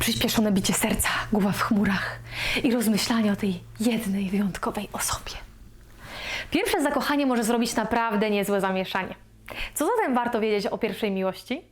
przyspieszone bicie serca, głowa w chmurach i rozmyślanie o tej jednej, wyjątkowej osobie. Pierwsze zakochanie może zrobić naprawdę niezłe zamieszanie. Co zatem warto wiedzieć o pierwszej miłości?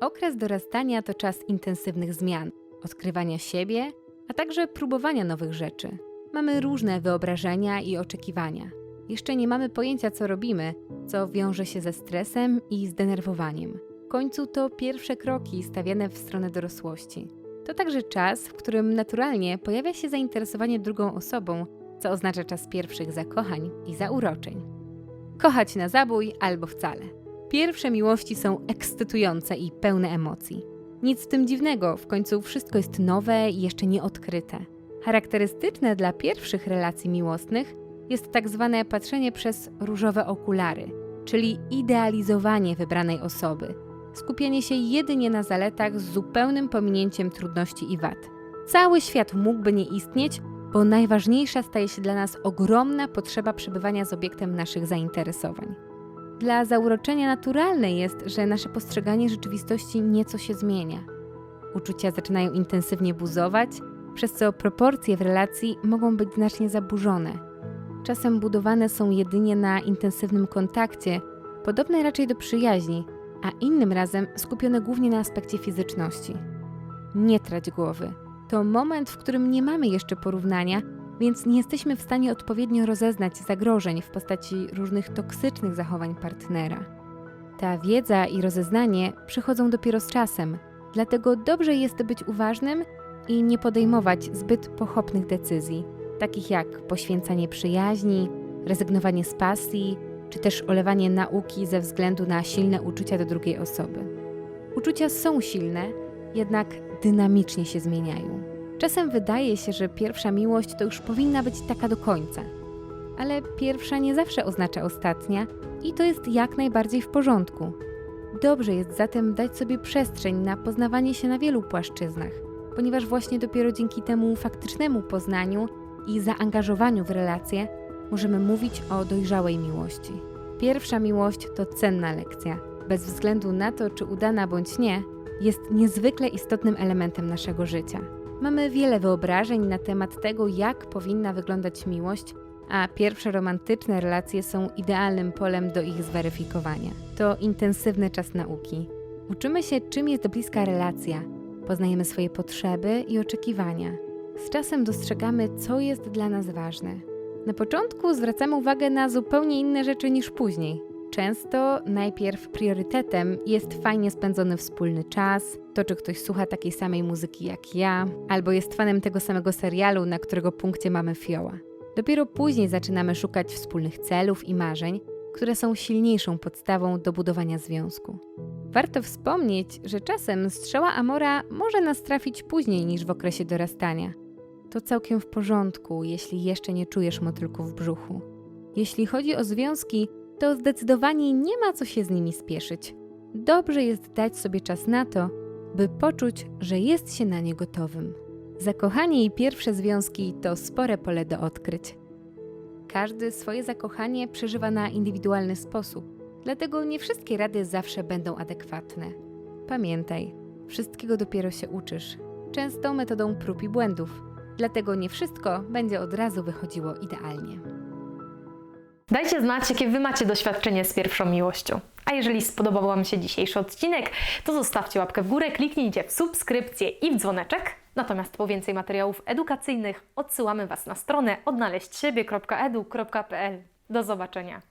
Okres dorastania to czas intensywnych zmian, odkrywania siebie, a także próbowania nowych rzeczy. Mamy różne wyobrażenia i oczekiwania. Jeszcze nie mamy pojęcia, co robimy, co wiąże się ze stresem i zdenerwowaniem. W końcu to pierwsze kroki stawiane w stronę dorosłości. To także czas, w którym naturalnie pojawia się zainteresowanie drugą osobą, co oznacza czas pierwszych zakochań i zauroczeń. Kochać na zabój albo wcale. Pierwsze miłości są ekscytujące i pełne emocji. Nic w tym dziwnego, w końcu wszystko jest nowe i jeszcze nieodkryte. Charakterystyczne dla pierwszych relacji miłosnych jest tak zwane patrzenie przez różowe okulary, czyli idealizowanie wybranej osoby, skupienie się jedynie na zaletach z zupełnym pominięciem trudności i wad. Cały świat mógłby nie istnieć, bo najważniejsza staje się dla nas ogromna potrzeba przebywania z obiektem naszych zainteresowań. Dla zauroczenia naturalne jest, że nasze postrzeganie rzeczywistości nieco się zmienia. Uczucia zaczynają intensywnie buzować, przez co proporcje w relacji mogą być znacznie zaburzone. Czasem budowane są jedynie na intensywnym kontakcie, podobne raczej do przyjaźni, a innym razem skupione głównie na aspekcie fizyczności. Nie trać głowy. To moment, w którym nie mamy jeszcze porównania, więc nie jesteśmy w stanie odpowiednio rozeznać zagrożeń w postaci różnych toksycznych zachowań partnera. Ta wiedza i rozeznanie przychodzą dopiero z czasem, dlatego dobrze jest być uważnym i nie podejmować zbyt pochopnych decyzji, takich jak poświęcanie przyjaźni, rezygnowanie z pasji, czy też olewanie nauki ze względu na silne uczucia do drugiej osoby. Uczucia są silne, jednak dynamicznie się zmieniają. Czasem wydaje się, że pierwsza miłość to już powinna być taka do końca. Ale pierwsza nie zawsze oznacza ostatnia i to jest jak najbardziej w porządku. Dobrze jest zatem dać sobie przestrzeń na poznawanie się na wielu płaszczyznach, ponieważ właśnie dopiero dzięki temu faktycznemu poznaniu i zaangażowaniu w relacje możemy mówić o dojrzałej miłości. Pierwsza miłość to cenna lekcja. Bez względu na to, czy udana bądź nie, jest niezwykle istotnym elementem naszego życia. Mamy wiele wyobrażeń na temat tego, jak powinna wyglądać miłość, a pierwsze romantyczne relacje są idealnym polem do ich zweryfikowania. To intensywny czas nauki. Uczymy się, czym jest bliska relacja, poznajemy swoje potrzeby i oczekiwania. Z czasem dostrzegamy, co jest dla nas ważne. Na początku zwracamy uwagę na zupełnie inne rzeczy niż później. Często najpierw priorytetem jest fajnie spędzony wspólny czas, to czy ktoś słucha takiej samej muzyki jak ja, albo jest fanem tego samego serialu, na którego punkcie mamy fioła. Dopiero później zaczynamy szukać wspólnych celów i marzeń, które są silniejszą podstawą do budowania związku. Warto wspomnieć, że czasem strzała Amora może nas trafić później niż w okresie dorastania. To całkiem w porządku, jeśli jeszcze nie czujesz motylków w brzuchu. Jeśli chodzi o związki, to zdecydowanie nie ma co się z nimi spieszyć. Dobrze jest dać sobie czas na to, by poczuć, że jest się na nie gotowym. Zakochanie i pierwsze związki to spore pole do odkryć. Każdy swoje zakochanie przeżywa na indywidualny sposób, dlatego nie wszystkie rady zawsze będą adekwatne. Pamiętaj, wszystkiego dopiero się uczysz, często metodą prób i błędów, dlatego nie wszystko będzie od razu wychodziło idealnie. Dajcie znać, jakie Wy macie doświadczenie z pierwszą miłością. A jeżeli spodobał Wam się dzisiejszy odcinek, to zostawcie łapkę w górę, kliknijcie w subskrypcję i w dzwoneczek. Natomiast po więcej materiałów edukacyjnych odsyłamy Was na stronę odnaleźćsiebie.edu.pl. Do zobaczenia.